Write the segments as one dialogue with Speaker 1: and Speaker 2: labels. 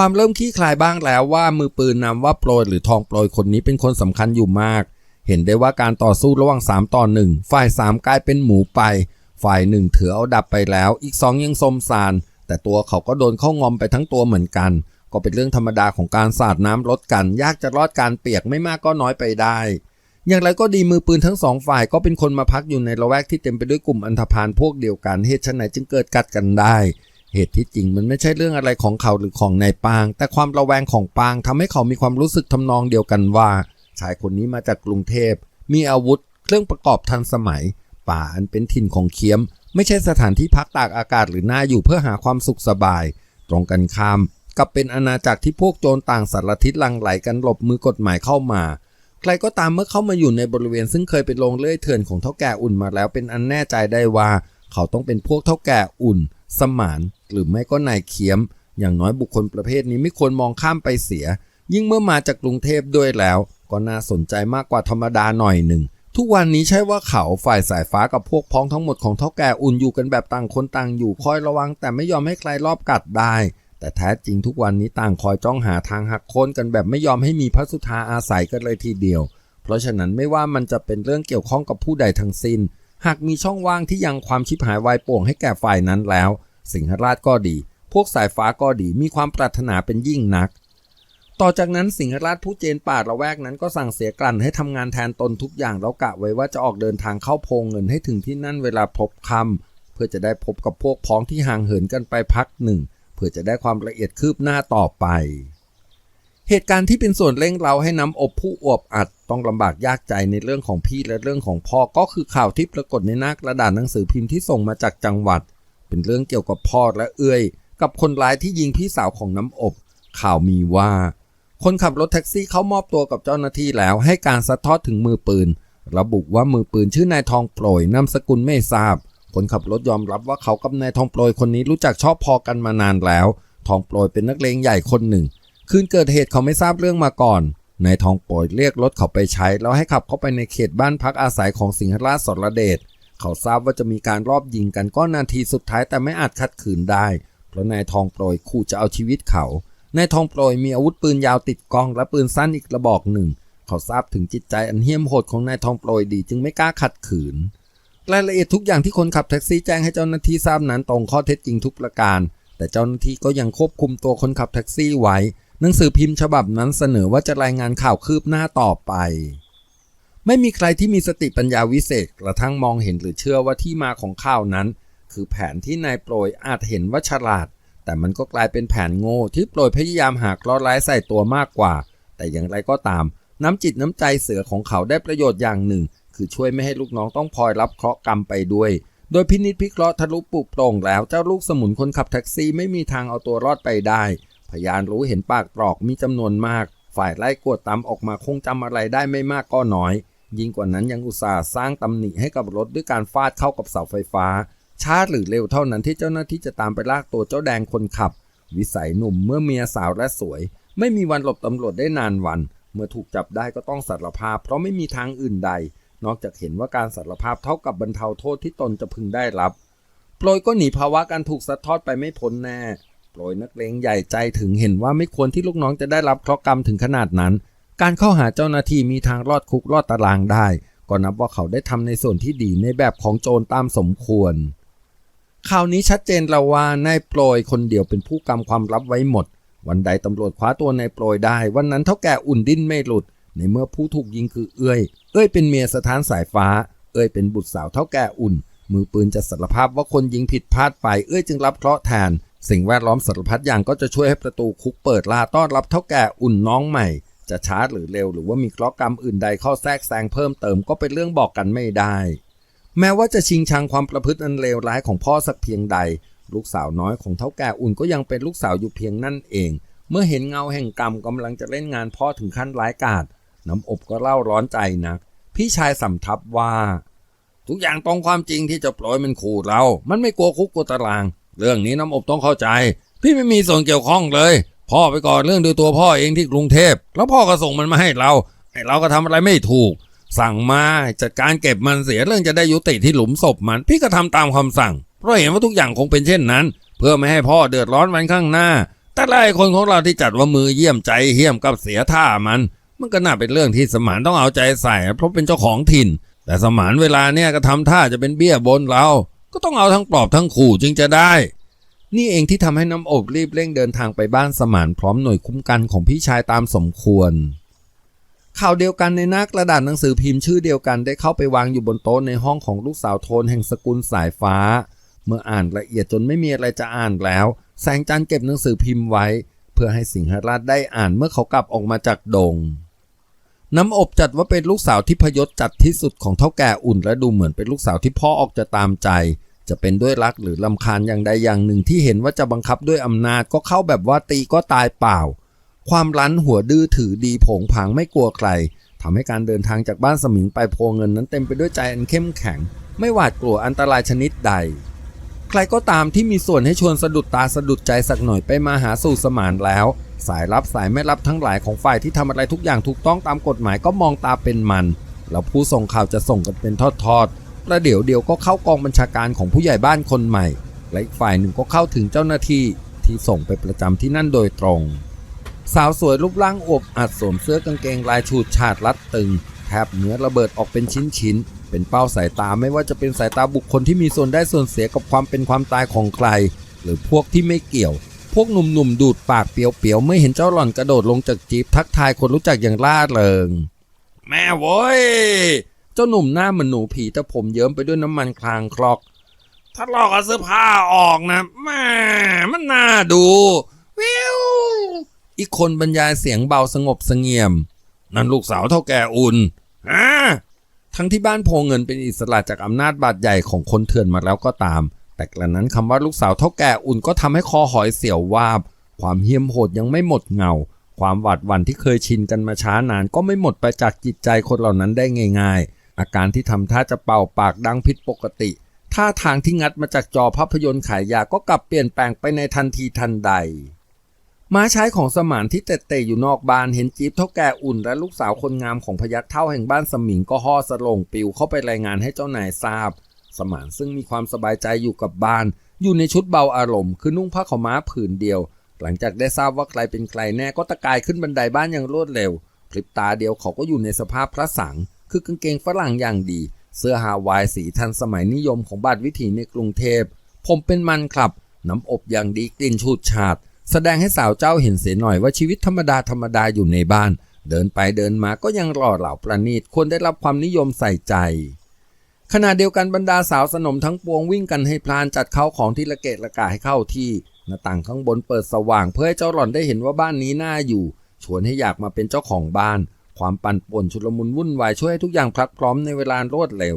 Speaker 1: ความเริ่มขี้คลายบ้างแล้วว่ามือปืนนำว่าโปรยหรือทองโปรยคนนี้เป็นคนสำคัญอยู่มาก เห็นได้ว่าการต่อสู้ระหว่าง 3 ต่อ 1 ฝ่าย 3 กลายเป็นหมูไป ฝ่ายหนึ่งถือเอาดับไปแล้ว อีก 2 ยังสมสาร แต่ตัวเขาก็โดนเข้างอมไปทั้งตัวเหมือนกัน ก็เป็นเรื่องธรรมดาของการสาดน้ำลดกัน ยากจะรอดการเปียกไม่มากก็น้อยไปได้ อย่างไรก็ดีมือปืนทั้งสองฝ่ายก็เป็นคนมาพักอยู่ในละแวกที่เต็มไปด้วยกลุ่มอันธพาลพวกเดียวกันเหตุไฉนจึงเกิดกัดกันได้ เหตุที่จริงมันไม่ใช่เรื่องอะไรของเขาหรือของนายปาง แต่ความระแวงของปางทำให้เขามีความรู้สึกทำนองเดียวกันว่า ชายคนนี้มาจากกรุงเทพ มีอาวุธ เครื่องประกอบทันสมัย ป่าอันเป็นถิ่นของเคียม ไม่ใช่สถานที่พักตากอากาศหรือน่าอยู่เพื่อหาความสุขสบาย ตรงกันข้ามกับเป็นอาณาจักรที่พวกโจรต่างสารทิศลังไหลกันหลบมือกฎหมายเข้ามา ใครก็ตามเมื่อเข้ามาอยู่ในบริเวณซึ่งเคยเป็นโรงเลื่อยเถื่อนของเท่าแก่อุ่นมาแล้วเป็นอันแน่ใจได้ว่า เขาต้องเป็นพวกเท่าแก่อุ่น สมาน หรือไม่ก็นายเคียม อย่างน้อยบุคคลประเภทนี้ไม่ควรมองข้ามไปเสีย ยิ่งเมื่อมาจากกรุงเทพด้วยแล้ว ก็น่าสนใจมากกว่าธรรมดาหน่อยหนึ่งทุกวันนี้ใช่ว่าเขาฝ่ายสายฟ้ากับพวกพ้องทั้งหมดของเท่าแก่อุ่นอยู่กันแบบต่างคนต่างอยู่คอยระวัง แต่ไม่ยอมให้ใครรอบกัดได้ แต่แท้จริงทุกวันนี้ต่างคอยจ้องหาทางหักโค่นกันแบบไม่ยอมให้มีพระสุธาอาศัยกันเลยทีเดียว เพราะฉะนั้นไม่ว่ามันจะเป็นเรื่องเกี่ยวข้องกับผู้ใดทั้งสิ้น หากมีช่องว่างที่ยังความชิบหายวายป่วงให้แก่ฝ่ายนั้นแล้ว สิงหราชก็ดี พวกสายฟ้าก็ดีมีความปรารถนาเป็นยิ่งนัก ต่อจากนั้นสิงหราชผู้เจนป่าละแวกนั้นก็สั่งเสียกลั่นให้ทำงานแทนตนทุกอย่างแล้วกะไว้ว่าจะออกเดินทางเข้าโพงเงินให้ถึงที่นั่นเวลาพบคำเพื่อจะได้พบกับพวกพ้องที่ห่างเหินกันไปพักหนึ่งเพื่อจะได้ความละเอียดคืบหน้าต่อไปเหตุการณ์ที่เป็นส่วนเร่งเราให้น้ำอบผู้อวบอัดต้องลำบากยากใจในเรื่องของพี่และเรื่องของพ่อก็คือข่าวที่ปรากฏในหน้ากระดาษหนังสือพิมพ์ที่ส่งมาจากจังหวัด เป็นเรื่องเกี่ยวกับพ่อและเอื้อย กับคนร้ายที่ยิงพี่สาวของน้ำอบ ข่าวมีว่า คนขับรถแท็กซี่เข้ามอบตัวกับเจ้าหน้าที่แล้ว ให้การซัดทอดถึงมือปืน ระบุว่ามือปืนชื่อนายทองโปรยนามสกุลไม่ทราบ คนขับรถยอมรับว่าเขากับนายทองโปรยคนนี้รู้จักชอบพอกันมานานแล้ว ทองโปรยเป็นนักเลงใหญ่คนหนึ่ง คืนเกิดเหตุเขาไม่ทราบเรื่องมาก่อนนายทองโปรยเรียกรถเขาไปใช้ แล้วให้ขับเข้าไปในเขตบ้านพักอาศัยของสิงหราชสรเดช เขาทราบว่าจะมีการรอบยิงกันก็นาทีสุดท้ายแต่ไม่อาจขัดขืนได้ เพราะนายทองโปรยขู่จะเอาชีวิตเขา นายทองโปรยมีอาวุธปืนยาวติดกล้องและปืนสั้นอีกกระบอกหนึ่ง เขาทราบถึงจิตใจอันเหี้ยมโหดของนายทองโปรยดีจึงไม่กล้าขัดขืน รายละเอียดทุกอย่างที่คนขับแท็กซี่แจ้งให้เจ้าหน้าที่ทราบนั้นตรงข้อเท็จจริงทุกประการ แต่เจ้าหน้าที่ก็ยังควบคุมตัวคนขับแท็กซี่ไว้ หนังสือพิมพ์ฉบับนั้นเสนอว่าจะรายงานข่าวคืบหน้าต่อไป ไม่มีใครที่มีสติปัญญาวิเศษกระทั่งมองเห็นหรือเชื่อว่าที่มาของข่าวนั้น คือแผนที่นายโปรยอาจเห็นว่าฉลาด แต่มันก็กลายเป็นแผนโง่ที่โปรยพยายามหากล้อร้ายใส่ตัวมากกว่า แต่อย่างไรก็ตาม น้ำจิตน้ำใจเสือของเขาได้ประโยชน์อย่างหนึ่ง คือช่วยไม่ให้ลูกน้องต้องพลอยรับเคราะห์กรรมไปด้วย โดยพินิจพิเคราะห์ทะลุปุโปร่งแล้วเจ้าลูกสมุนคนขับแท็กซี่ไม่มีทางเอาตัวรอดไปได้ พยานรู้เห็นปากตรอกมีจำนวนมาก ฝ่ายไล่กวดตามออกมาคงจำอะไรได้ไม่มากก็น้อย ยิ่งกว่านั้นยังอุตส่าห์สร้างตำหนิให้กับรถด้วยการฟาดเข้ากับเสาไฟฟ้า ช้าหรือเร็วเท่านั้นที่เจ้าหน้าที่จะตามไปลากตัวเจ้าแดงคนขับ วิสัยหนุ่มเมื่อเมียสาวและสวย ไม่มีวันหลบตำรวจได้นานวัน เมื่อถูกจับได้ก็ต้องสารภาพ เพราะไม่มีทางอื่นใด นอกจากเห็นว่าการสารภาพเท่ากับบรรเทาโทษที่ตนจะพึงได้รับโปรยก็หนีภาวะการถูกซัดทอดไปไม่พ้นแน่โปรยนักเลงใหญ่ใจถึงเห็นว่าไม่ควรที่ลูกน้องจะได้รับเคราะห์กรรมถึงขนาดนั้น การเข้าหาเจ้าหน้าที่มีทางรอดคุกรอดตารางได้ ก็นับว่าเขาได้ทำในส่วนที่ดีในแบบของโจรตามสมควรข่าวนี้ชัดเจนแล้วว่านายโปรยคนเดียวเป็นผู้กำความลับไว้หมด วันใดตำรวจคว้าตัวนายโปรยได้ วันนั้นเท่าแก่อุ่นดิ้นไม่หลุด ในเมื่อผู้ถูกยิงคือเอ้ย เอ้ยเป็นเมียสถานสายฟ้า เอ้ยเป็นบุตรสาวเท่าแก่อุ่น มือปืนจะสารภาพว่าคนยิงผิดพลาดไปเอ้ยจึงรับเคราะห์แทน สิ่งแวดล้อมสารพัดอย่างก็จะช่วยให้ประตูคุกเปิดลาต้อนรับเท่าแก่อุ่นน้องใหม่ จะช้าหรือเร็วหรือว่ามีเคราะห์กรรมอื่นใดเข้าแทรกแซงเพิ่มเติมก็เป็นเรื่องบอกกันไม่ได้ แม้ว่าจะชิงชังความประพฤติอันเลวร้ายของพ่อสักเพียงใด ลูกสาวน้อยของเท่าแก่อุ่นก็ยังเป็นลูกสาวอยู่เพียงนั่นเอง เมื่อเห็นเงาแห่งกรรมกำลังจะเล่นงานพ่อถึงขั้นร้ายกาจน้ำอบก็เล่าร้อนใจนัก พี่ชายสำทับว่า ทุกอย่างตรงความจริงที่จะปล่อยมันขู่เรา มันไม่กลัวคุกกลัวตาราง เรื่องนี้น้ำอบต้องเข้าใจ พี่ไม่มีส่วนเกี่ยวข้องเลย พ่อไปก่อนเรื่องด้วยตัวพ่อเองที่กรุงเทพ แล้วพ่อก็ส่งมันมาให้เราไอ้เราก็ทำอะไรไม่ถูก สั่งมาจัดการเก็บมันเสียเรื่องจะได้ยุติที่หลุมศพมัน พี่ก็ทำตามคำสั่ง เพราะเห็นว่าทุกอย่างคงเป็นเช่นนั้น เพื่อไม่ให้พ่อเดือดร้อนวันข้างหน้า แต่ละไอ้คนของเราที่จัดว่ามือเยี่ยมใจเหี้ยมกับเสียท่ามัน มันก็น่าเป็นเรื่องที่สมานต้องเอาใจใส่ เพราะเป็นเจ้าของถิ่น แต่สมานเวลาเนี่ยก็ทำท่าจะเป็นเบี้ยบนเรา ก็ต้องเอาทั้งปลอบทั้งขู่จึงจะได้ นี่เองที่ทำให้น้ำอบรีบเร่งเดินทางไปบ้านสมานพร้อมหน่วยคุ้มกันของพี่ชายตามสมควร ข่าวเดียวกันในหน้ากระดาษหนังสือพิมพ์ชื่อเดียวกันได้เข้าไปวางอยู่บนโต๊ะในห้องของลูกสาวโทนแห่งสกุลสายฟ้า เมื่ออ่านละเอียดจนไม่มีอะไรจะอ่านแล้ว แสงจันเก็บหนังสือพิมพ์ไว้ เพื่อให้สิงหราชได้อ่านเมื่อเขากลับออกมาจากดงน้ำอบจัดว่าเป็นลูกสาวที่พยศจัดที่สุดของเท่าแก่อุ่นและดูเหมือนเป็นลูกสาวที่พ่อออกจะตามใจ จะเป็นด้วยรักหรือลำคาญอย่างใดอย่างหนึ่งที่เห็นว่าจะบังคับด้วยอำนาจก็เข้าแบบว่าตีก็ตายเปล่า ความรั้นหัวดื้อถือดีผงผางไม่กลัวใครทำให้การเดินทางจากบ้านสมิงไปโพเงินนั้นเต็มไปด้วยใจอันเข้มแข็ง ไม่หวาดกลัวอันตรายชนิดใด ใครก็ตามที่มีส่วนให้ชวนสะดุดตาสะดุดใจสักหน่อยไปมาหาสู่สมานแล้ว สายรับสายไม่รับทั้งหลายของฝ่ายที่ทำอะไรทุกอย่างถูกต้องตามกฎหมายก็มองตาเป็นมันแล้วผู้ส่งข่าวจะส่งกันเป็นทอดๆ ประเดี๋ยวเดียวก็เข้ากองบัญชาการของผู้ใหญ่บ้านคนใหม่ และอีกฝ่ายหนึ่งก็เข้าถึงเจ้าหน้าที่ที่ส่งไปประจำที่นั่นโดยตรง สาวสวยรูปร่างอวบอัดสวมเสื้อกางเกงลายฉูดฉาดรัดตึงแทบเนื้อระเบิดออกเป็นชิ้นๆเป็นเป้าสายตาไม่ว่าจะเป็นสายตาบุคคลที่มีส่วนได้ส่วนเสียกับความเป็นความตายของใคร หรือพวกที่ไม่เกี่ยว พวกหนุ่มๆดูดปากเปียวๆเมื่อเห็นเจ้าหล่อนกระโดดลงจากจีบทักทายคนรู้จักอย่างล่าเริง แม่โว้ย เจ้าหนุ่มหน้าเหมือนหนูผีแต่ผมเยิ้มไปด้วยน้ำมันคลางคลอก ถ้าลอกเอาเสื้อผ้าออกนะแม่มันน่าดูวิวอีกคนบรรยายเสียงเบาสงบสงเงียม นั่นลูกสาวเท่าแก่อุ่นฮะทั้งที่บ้านโพเงินเป็นอิสระจากอำนาจบาดใหญ่ของคนเถื่อนมาแล้วก็ตาม แต่กระนั้นคำว่าลูกสาวเท่าแก่อุ่นก็ทำให้คอหอยเสียววาบ ความเหี้ยมโหดยังไม่หมดเงา ความหวาดหวั่นที่เคยชินกันมาช้านานก็ไม่หมดไปจากจิตใจคนเหล่านั้นได้ง่าย ๆ อาการที่ทำท่าจะเป่าปากดังผิดปกติ ท่าทางที่งัดมาจากจอภาพยนตร์ขายยาก็กลับเปลี่ยนแปลงไปในทันทีทันใด ม้าใช้ของสมานที่เตะเตะอยู่นอกบ้านเห็นจี๊บเท่าแก่อุ่นและลูกสาวคนงามของพยักเท่าแห่งบ้านสมิงก็ห่อสลงปิวเข้าไปรายงานให้เจ้านายทราบ สมานซึ่งมีความสบายใจอยู่กับบ้าน อยู่ในชุดเบาอารมณ์คือนุ่งผ้าขาวม้าผืนเดียว หลังจากได้ทราบว่าใครเป็นใครแน่ก็ตะกายขึ้นบันไดบ้านอย่างรวดเร็วพลิบตาเดียวเขาก็อยู่ในสภาพพระสัง คือกางเกงฝรั่งอย่างดี เสื้อฮาวายสีทันสมัยนิยมของบาทวิถีในกรุงเทพ ผมเป็นมันครับ น้ำอบอย่างดีกลิ่นฉูดฉาด แสดงให้สาวเจ้าเห็นเสียหน่อยว่าชีวิตธรรมดาธรรมดาอยู่ในบ้าน เดินไปเดินมาก็ยังหล่อเหลาประณีตควรได้รับความนิยมใส่ใจขณะเดียวกันบรรดาสาวสนมทั้งปวงวิ่งกันให้พลานจัดเข้าของที่ละเกะละกาให้เข้าที่ หน้าต่างข้างบนเปิดสว่างเพื่อให้เจ้าหล่อนได้เห็นว่าบ้านนี้น่าอยู่ ชวนให้อยากมาเป็นเจ้าของบ้าน ความปั่นป่วนชุลมุนวุ่นวายช่วยให้ทุกอย่างพลัดพร้อมในเวลารวดเร็ว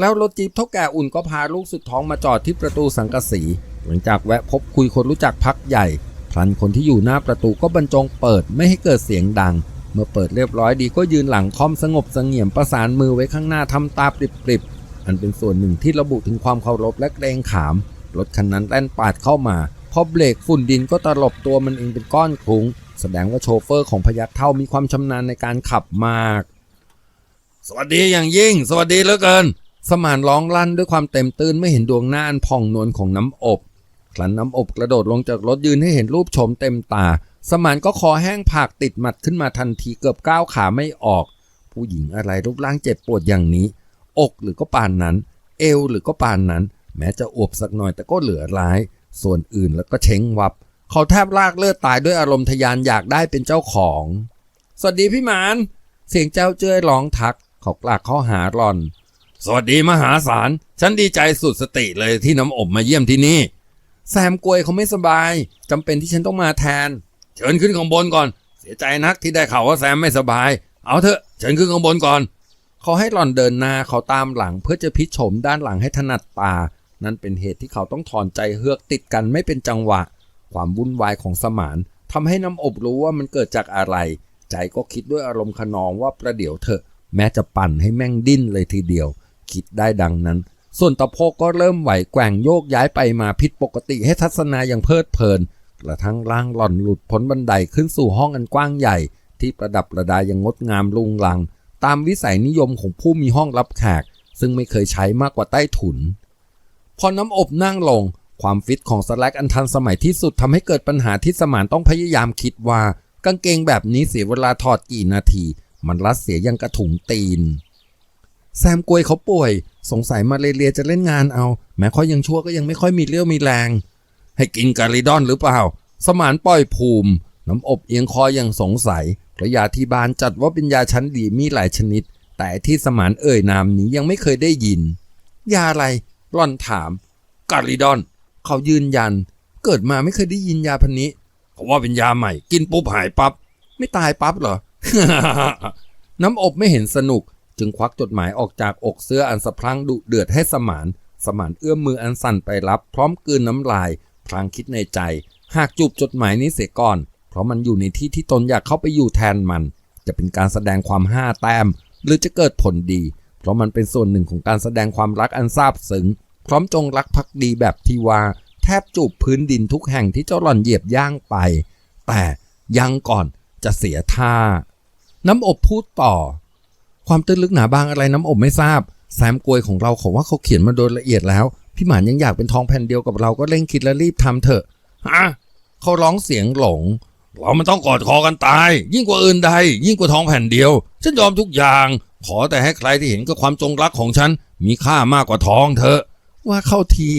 Speaker 1: แล้วรถจี๊ปเท่าแก่อุ่นก็พาลูกสุดท้องมาจอดที่ประตูสังกะสี หลังจากแวะพบคุยคนรู้จักพักใหญ่พลันคนที่อยู่หน้าประตูก็บรรจงเปิดไม่ให้เกิดเสียงดัง เมื่อเปิดเรียบร้อยดีก็ยืนหลังคอมสงบสงี่ยมประสานมือไว้ข้างหน้าทำตาปริบๆอันเป็นส่วนหนึ่งที่ระบุถึงความเคารพและเกรงขาม รถคันนั้นแล่นปาดเข้ามาพอเบรกฝุ่นดินก็ตลบตัวมันเองเป็นก้อนคลุ้ง ดงว่าโชเฟอร์ของพยัคฆ์เท่ามีความชำนาญในการขับมาก สวัสดีอย่างยิ่ง สวัสดีเหลือเกิน สมานร้องลั่นด้วยความเต็มตื้นไม่เห็นดวงหน้าอันพองนวลของน้ำอบครั้นน้ำอบกระโดดลงจากรถยืนให้เห็นรูปโฉมเต็มตา สมานก็คอแห้งผากติดหมัดขึ้นมาทันทีเกือบก้าวขาไม่ออก ผู้หญิงอะไรรูปร่างเจ็บปวดอย่างนี้ อกหรือก็ปานนั้น เอวหรือก็ปานนั้น แม้จะอวบสักหน่อยแต่ก็เหลือร้าย ส่วนอื่นแล้วก็เช้งวับ เขาแทบลากเลือดตายด้วยอารมณ์ทยานอยากได้เป็นเจ้าของ สวัสดีพี่หมาน เสียงเจ้าเจ้ยร้องทัก เขากลากเข้าหาหลอน สวัสดีมหาศาล ฉันดีใจสุดสติเลยที่น้ำอบมาเยี่ยมที่นี่ แซมกลวยเขาไม่สบายจำเป็นที่ฉันต้องมาแทน เชิญขึ้นข้างบนก่อน เสียใจนักที่ได้ข่าวว่าแซมไม่สบาย เอาเถอะ เชิญขึ้นข้างบนก่อน เขาให้หล่อนเดินหน้าเขาตามหลังเพื่อจะพิชมด้านหลังให้ถนัดตา นั่นเป็นเหตุที่เขาต้องถอนใจเฮือกติดกันไม่เป็นจังหวะ ความวุ่นวายของสมานทำให้น้ำอบรู้ว่ามันเกิดจากอะไร ใจก็คิดด้วยอารมณ์ขนองว่าประเดี๋ยวเถอะ แม้จะปั่นให้แม่งดิ้นเลยทีเดียว คิดได้ดังนั้น ส่วนตะโพกก็เริ่มไหวแกว่งโยกย้ายไปมาผิดปกติให้ทัศนาอย่างเพลิดเพลินกระทั่งร่างหล่อนหลุดพ้นบันไดขึ้นสู่ห้องอันกว้างใหญ่ ที่ประดับประดาอย่างงดงามลุงลัง ตามวิสัยนิยมของผู้มีห้องรับแขก ซึ่งไม่เคยใช้มากกว่าใต้ถุน พอน้ำอบนั่งลง ความฟิตของสแลกอันทันสมัยที่สุดทำให้เกิดปัญหาที่สมานต้องพยายามคิดว่า กางเกงแบบนี้เสียเวลาถอดกี่นาที มันรัดเสียยังกระถุงตีน แซมกวยเขาป่วย สงสัยมาเลเรียจะเล่นงานเอา แม้ค่อยยังชั่วก็ยังไม่ค่อยมีเรี่ยวมีแรง ให้กินการิดอนหรือเปล่า สมานปล่อยภูมิ น้ำอบเอียงคอยังสงสัยเพระยาที่บ้านจัดว่าเป็นยาชั้นดีมีหลายชนิด แต่ที่สมานเอ่ยนามนี้ยังไม่เคยได้ยิน ยาอะไรร่อนถามการิดอน เขายืนยัน เกิดมาไม่เคยได้ยินยาพันนี้เขาว่าเป็นยาใหม่ กินปุ๊บหายปับ๊บไม่ตายปั๊บเหรอ น้ำอบไม่เห็นสนุก จึงควักจดหมายออกจากอกเสื้ออันสะพรั่งดุเดือดให้สมานสมานเอื้อมมืออันสั่นไปรับ พร้อมกืนน้ำลาย พลางคิดในใจ หากจูบจดหมายนี้เสียก่อน เพราะมันอยู่ในที่ที่ตนอยากเข้าไปอยู่แทนมัน จะเป็นการแสดงความห้าแต้ม หรือจะเกิดผลดี เพราะมันเป็นส่วนหนึ่งของการแสดงความรักอันซาบซึ้ง พร้อมจงรักภักดีแบบที่ว่าแทบจูบพื้นดินทุกแห่งที่เจ้าหล่อนเหยียบย่างไป แต่ยังก่อนจะเสียท่า น้ำอบพูดต่อ ความตื้นลึกหนาบางอะไรน้ำอบไม่ทราบ แซมกวยของเราเขาว่าเขาเขียนมาโดยละเอียดแล้ว พี่หมานยังอยากเป็นทองแผ่นเดียวกับเราก็เร่งคิดและรีบทำเถอะฮะเขาร้องเสียงหลง เรามันต้องกอดคอกันตาย ยิ่งกว่าอื่นใดยิ่งกว่าทองแผ่นเดียว ฉันยอมทุกอย่าง ขอแต่ให้ใครที่เห็นกับความจงรักของฉัน มีค่ามากกว่าทองเถอะ ว่าเข้าที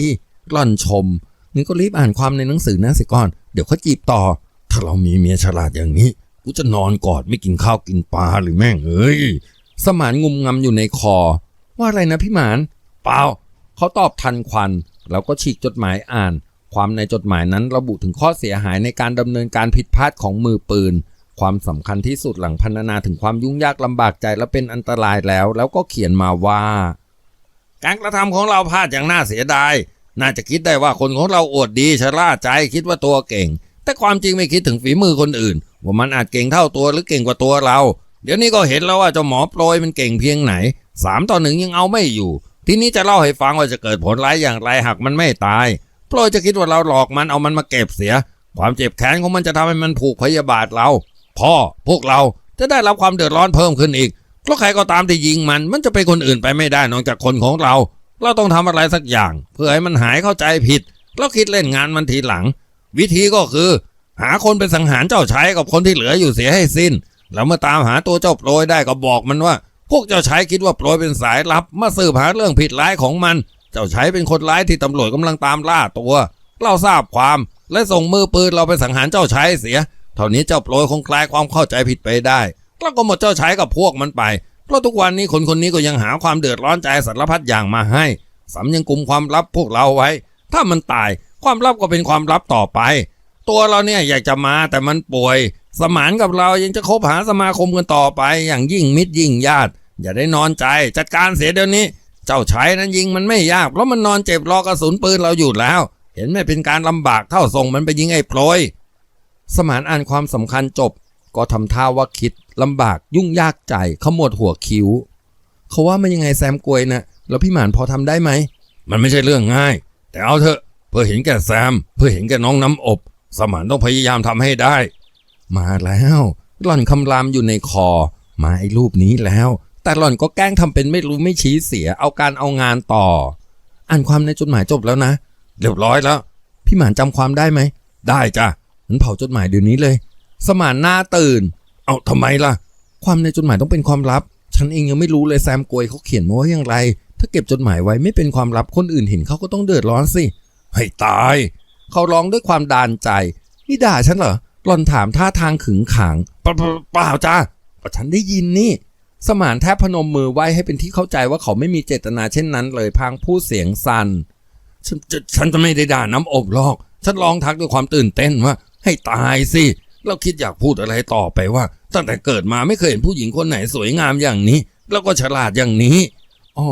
Speaker 1: ร่อนชมงั้นก็รีบอ่านความในหนังสือนะสิก่อน เดี๋ยวเขาจีบต่อ ถ้าเรามีเมียฉลาดอย่างนี้ กูจะนอนกอดไม่กินข้าวกินปลาหรือแม่งเอ้ย สมานงุมงำอยู่ในคอ ว่าอะไรนะพี่หมาน เปล่า เขาตอบทันควัน แล้วก็ฉีกจดหมายอ่าน ความในจดหมายนั้นระบุถึงข้อเสียหายในการดำเนินการผิดพลาดของมือปืน ความสำคัญที่สุดหลังพรรณนาถึงความยุ่งยากลำบากใจและเป็นอันตรายแล้ว แล้วก็เขียนมาว่า การกระทำของเราพลาดอย่างน่าเสียดาย น่าจะคิดได้ว่าคนของเราอวดดีชะล่าใจคิดว่าตัวเก่ง แต่ความจริงไม่คิดถึงฝีมือคนอื่น ว่ามันอาจเก่งเท่าตัวหรือเก่งกว่าตัวเรา เดี๋ยวนี้ก็เห็นแล้วว่าเจ้าหมอโปรยมันเก่งเพียงไหนสามต่อหนึ่งยังเอาไม่อยู่ ทีนี้จะเล่าให้ฟังว่าจะเกิดผลร้ายอย่างไรหากมันไม่ตาย โปรยจะคิดว่าเราหลอกมันเอามันมาเก็บเสีย ความเจ็บแค้นของมันจะทำให้มันผูกพยาบาทเรา พ่อพวกเราจะได้รับความเดือดร้อนเพิ่มขึ้นอีก เพราะใครก็ตามที่ยิงมัน มันจะเป็นคนอื่นไปไม่ได้นอกจากคนของเรา เราต้องทำอะไรสักอย่าง เพื่อให้มันหายเข้าใจผิด แล้วคิดเล่นงานมันทีหลัง วิธีก็คือ หาคนเป็นสังหารเจ้าชายกับคนที่เหลืออยู่เสียให้สิ้น แล้วเมื่อตามหาตัวเจ้าโปรยได้ก็บอกมันว่า พวกเจ้าชายคิดว่าโปรยเป็นสายลับมาสืบหาเรื่องผิดร้ายของมัน เจ้าชายเป็นคนร้ายที่ตำรวจกำลังตามล่าตัว เราทราบความและส่งมือปืนเราไปสังหารเจ้าชายเสีย เท่านี้เจ้าโปรยคงคลายความเข้าใจผิดไปได้ แล้วก็หมดเจ้าใชายกับพวกมันไป เพราะทุกวันนี้คนคนนี้ก็ยังหาความเดือดร้อนใจสารพัดอย่างมาให้สำยังกลุ่มความลับพวกเราไว้ ถ้ามันตายความลับก็เป็นความลับต่อไป ตัวเราเนี่ยอยากจะมาแต่มันป่วย สมานกับเรายังจะคบหาสมาคมกันต่อไป อย่างยิ่งมิตรยิ่งญาติ อย่าได้นอนใจ จัดการเสียเดี๋ยวนี้ เจ้าชายนั้นยิงมันไม่ยาก เพราะมันนอนเจ็บรอกระสุนปืนเราอยู่แล้ว เห็นไม่เป็นการลำบากเท่าส่งมันไปยิงไอ้โปรยสมานอ่านความสำคัญจบ ก็ทำท่าว่าคิดลำบากยุ่งยากใจขมวดหัวคิ้ว เขาว่ามันยังไงแซมกวยนะแล้วพี่หมานพอทำได้ไหม มันไม่ใช่เรื่องง่าย แต่เอาเถอะ เพื่อเห็นแก่แซม เพื่อเห็นแก่น้องน้ำอบ สมานต้องพยายามทำให้ได้ มาแล้วหล่อนคำรามอยู่ในคอ มาไอ้รูปนี้แล้ว แต่หล่อนก็แกล้งทำเป็นไม่รู้ไม่ชี้เสีย เอาการเอางานต่อ อ่านความในจดหมายจบแล้วนะเรียบร้อยแล้ว พี่หมานจำความได้ไหม ได้จ้ะงั้นเผาจดหมายเดี๋ยวนี้เลย สมานหน้าตื่น เอาทำไมล่ะ ความในจดหมายต้องเป็นความลับ ฉันเองยังไม่รู้เลยแซมกวยเขาเขียนมาว่าอย่างไร ถ้าเก็บจดหมายไว้ไม่เป็นความลับคนอื่นเห็นเขาก็ต้องเดือดร้อนสิ ให้ตาย เขาร้องด้วยความดานใจ นี่ด่าฉันเหรอหล่อนถามท่าทางขึงขังเปล่าเปล่าเปล่าจ้าฉันได้ยินนี่ สมานแทบพนมมือไหว้ให้เป็นที่เข้าใจว่าเขาไม่มีเจตนาเช่นนั้น เลยพางพูดเสียงสัน่นฉันจะฉันจะไม่ได้ด่าน้ำอบหรอก ฉันร้องทักด้วยความตื่นเต้นว่า ให้ตายสิ เราคิดอยากพูดอะไรต่อไปว่า ตั้งแต่เกิดมาไม่เคยเห็นผู้หญิงคนไหนสวยงามอย่างนี้ แล้วก็ฉลาดอย่างนี้ อ๋อ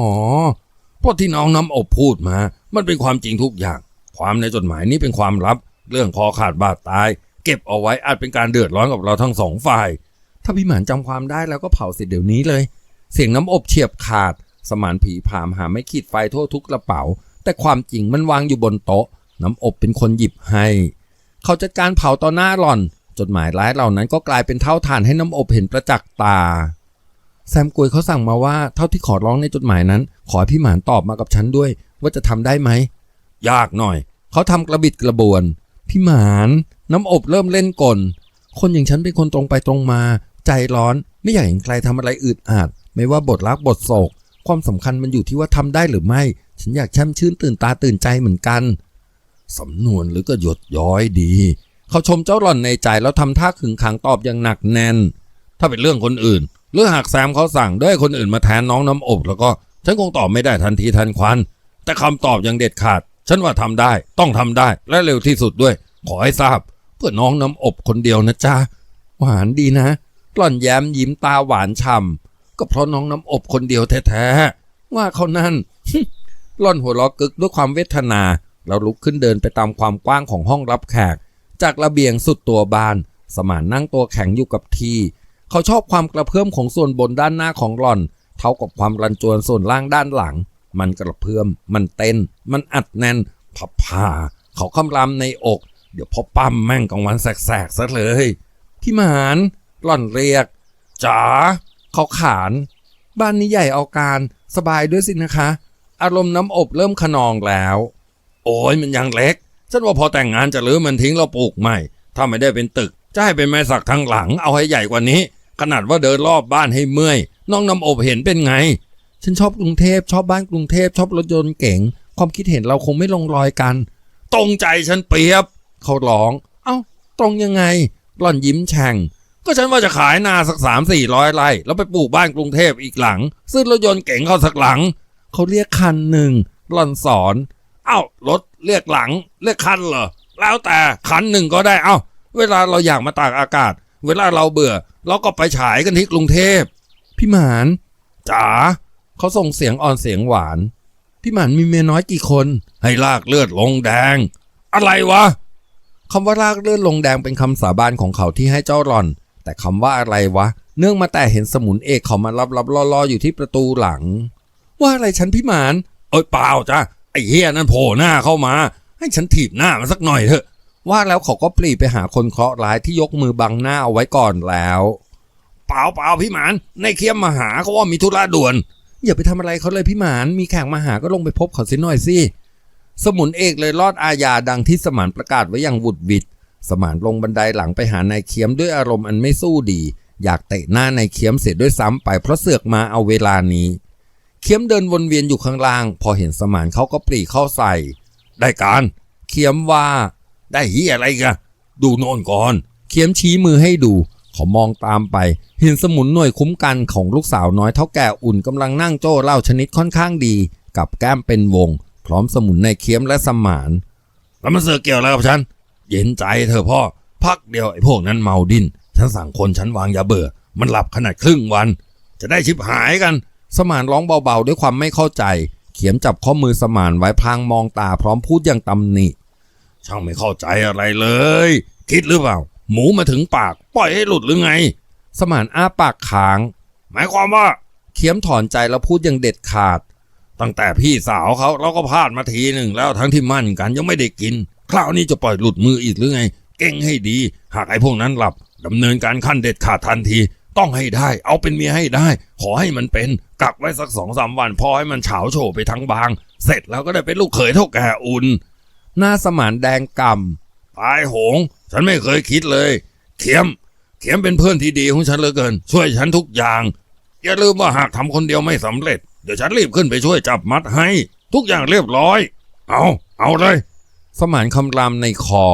Speaker 1: เพราะที่น้องน้ำอบพูดมา มันเป็นความจริงทุกอย่าง ความในจดหมายนี้เป็นความลับ เรื่องคอขาดบาดตาย เก็บเอาไว้อาจเป็นการเดือดร้อนกับเราทั้งสองฝ่าย ถ้าพี่หมานจำความได้แล้วก็เผาเสร็จเดี๋ยวนี้เลย เสียงน้ำอบเฉียบขาด สมานผีผามหาไม่ขีดไฟทั่วทุกกระเป๋า แต่ความจริงมันวางอยู่บนโต๊ะ น้ำอบเป็นคนหยิบให้ เขาจัดการเผาต่อหน้าหล่อน จดหมายร้ายเหล่านั้นก็กลายเป็นเท่าฐานให้น้ำอบเห็นประจักษ์ตา แซมกุยเขาสั่งมาว่าเท่าที่ขอร้องในจดหมายนั้น ขอพี่หมานตอบมากับฉันด้วย ว่าจะทำได้ไหม ยากหน่อย เขาทำกระบิดกระบวน พี่หมานน้ำอบเริ่มเล่นกล คนอย่างฉันเป็นคนตรงไปตรงมา ใจร้อนไม่อยากเห็นใครทำอะไรอึดอัดไม่ว่าบทรักบทโศก ความสำคัญมันอยู่ที่ว่าทำได้หรือไม่ ฉันอยากแช่มชื่นตื่นตาตื่นใจเหมือนกันสำนวนหรือก็หยดย้อยดี เขาชมเจ้าหล่อนในใจแล้วทำท่าขึงขังตอบอย่างหนักแน่น ถ้าเป็นเรื่องคนอื่น หรือหากแซมเขาสั่งด้วยคนอื่นมาแทนน้องน้ำอบแล้วก็ฉันคงตอบไม่ได้ทันทีทันควัน แต่คำตอบยังเด็ดขาด ฉันว่าทำได้ ต้องทำได้ และเร็วที่สุดด้วย ขอให้ทราบ เพื่อน้องน้ำอบคนเดียวนะจ๊ะ หวานดีนะ หล่อนแย้มยิ้มตาหวานฉ่ำก็เพราะน้องน้ำอบคนเดียวแท้ๆ ว่าเขานั่น หล่อนหัวเราะกึกด้วยความเวทนา แล้วลุกขึ้นเดินไปตามความกว้างของห้องรับแขก จากระเบียงสุดตัวบาน สมานนั่งตัวแข็งอยู่กับที่ เขาชอบความกระเพื่อมของส่วนบนด้านหน้าของหล่อน เท่ากับความรันจวนส่วนล่างด้านหลัง มันกระเพื่อม มันเต้น มันอัดแน่นพับผ่า เขาคำรามในอก เดี๋ยวพอปั้มแม่งกลางวันแสกๆซะเลย พี่หมานหล่อนเรียกจ๋าเขาขาน บ้านนี้ใหญ่เอาการสบายด้วยสินะคะ อารมณ์น้ำอบเริ่มขนองแล้ว โอ้ยมันยังเล็ก ฉันว่าพอแต่งงานจะรื้อมันทิ้งเราปลูกใหม่ ถ้าไม่ได้เป็นตึก จะให้เป็นไม้สักทางหลัง เอาให้ใหญ่กว่านี้ ขนาดว่าเดินรอบบ้านให้เมื่อย น้องน้ำอบเห็นเป็นไง ฉันชอบกรุงเทพชอบบ้านกรุงเทพชอบรถยนต์เก๋ง ความคิดเห็นเราคงไม่ลงรอยกัน ตรงใจฉันเปรียบ เขาร้อง เอ้า ตรงยังไง หล่อนยิ้มแฉ่งก็ฉันว่าจะขายนาสักสามสี่ร้อยไร่แล้วไปปลูกบ้านกรุงเทพอีกหลัง ซื้อรถยนต์เก๋งเข้าสักหลัง เขาเรียกคันหนึ่งหล่อนสอน เอ้ารถ เรียกหลัง เรียกคันเหรอ แล้วแต่คันหนึ่งก็ได้ เอ้า เวลาเราอยากมาตากอากาศ เวลาเราเบื่อ เราก็ไปฉายกันที่กรุงเทพ พี่หมานจ๋าเขาส่งเสียงอ่อนเสียงหวาน พี่หมานมีเมียน้อยกี่คน ให้ลากเลือดลงแดง อะไรวะคำว่าลากเลือดลงแดงเป็นคำสาบานของเขาที่ให้เจ้าหล่อน แต่คำว่าอะไรวะ เนื่องมาแต่เห็นสมุนเอกเขามารับรับๆล่อๆอยู่ที่ประตูหลัง ว่าอะไรฉันพี่หมาน เอ้ยเปล่าจ้ะ อ้เฮียนั่นโผล่หน้าเข้ามา ให้ฉันถีบหน้ามันสักหน่อยเถอะ ว่าแล้วเขาก็ปรีไปหาคนเคราะห์ร้ายที่ยกมือบังหน้าเอาไว้ก่อนแล้ว เปล่าเปล่าพี่หมานในเคียมมาหาเขาว่ามีธุระด่วน อย่าไปทำอะไรเขาเลยพี่หมานมีแขกมาหาก็ลงไปพบเขาสิหน่อยสิสมุนเอกเลยรอดอาญาดังที่สมานประกาศไว้อย่างวุดวิดสมานลงบันไดหลังไปหานายเคียมด้วยอารมณ์อันไม่สู้ดี อยากเตะหน้านายเคียมเสียด้วยซ้ำไปเพราะเสือกมาเอาเวลานี้ เคียมเดินวนเวียนอยู่ข้างล่าง พอเห็นสมานเขาก็ปรีเข้าใส่ ได้การ เคียมว่า ได้เฮียอะไรกันดูโน่นก่อน เคียมชี้มือให้ดู เขามองตามไป เห็นสมุนหน่วยคุ้มกันของลูกสาวน้อยเท่าแก่อุ่นกำลังนั่งโจ้เหล้าชนิดค่อนข้างดี กับแก้มเป็นวง พร้อมสมุนในเคียมและสมาน แล้วมันเสือกเกี่ยวอะไรกับฉัน เย็นใจเธอะพ่อ พักเดียวไอ้พวกนั้นเมาดินฉันสั่งคนฉันวางยาเบื่อ มันหลับขนาดครึ่งวัน จะได้ชิบหายกัน สมานร้องเบาๆ ด้วยความไม่เข้าใจ เขียมจับข้อมือสมานไว้พลางมองตาพร้อมพูดอย่างตำหนิ ช่างไม่เข้าใจอะไรเลย คิดหรือเปล่า หมูมาถึงปาก ปล่อยให้หลุดหรือไง สมานอ้าปากค้าง หมายความว่า เขียมถอนใจแล้วพูดอย่างเด็ดขาด ตั้งแต่พี่สาวเขาเราก็พลาดมาทีหนึ่งแล้วทั้งที่มั่นกันยังไม่ได้กิน คราวนี้จะปล่อยหลุดมืออีกหรือไง เก่งให้ดี หากไอ้พวกนั้นหลับดำเนินการขั้นเด็ดขาดทันที ต้องให้ได้ เอาเป็นเมียให้ได้ ขอให้มันเป็นกักไว้สักสองสามวันพอให้มันเฉาโฉไปทั้งบาง เสร็จแล้วก็ได้เป็นลูกเขยเท่าแก่อุ่น หน้าสมานแดงกำตายโหง ฉันไม่เคยคิดเลย เข็มเข็มเป็นเพื่อนที่ดีของฉันเหลือเกิน ช่วยฉันทุกอย่าง อย่าลืมว่าหากทำคนเดียวไม่สำเร็จ เดี๋ยวฉันรีบขึ้นไปช่วยจับมัดให้ ทุกอย่างเรียบร้อย เอา เอาเลย สมานคำรามในคอ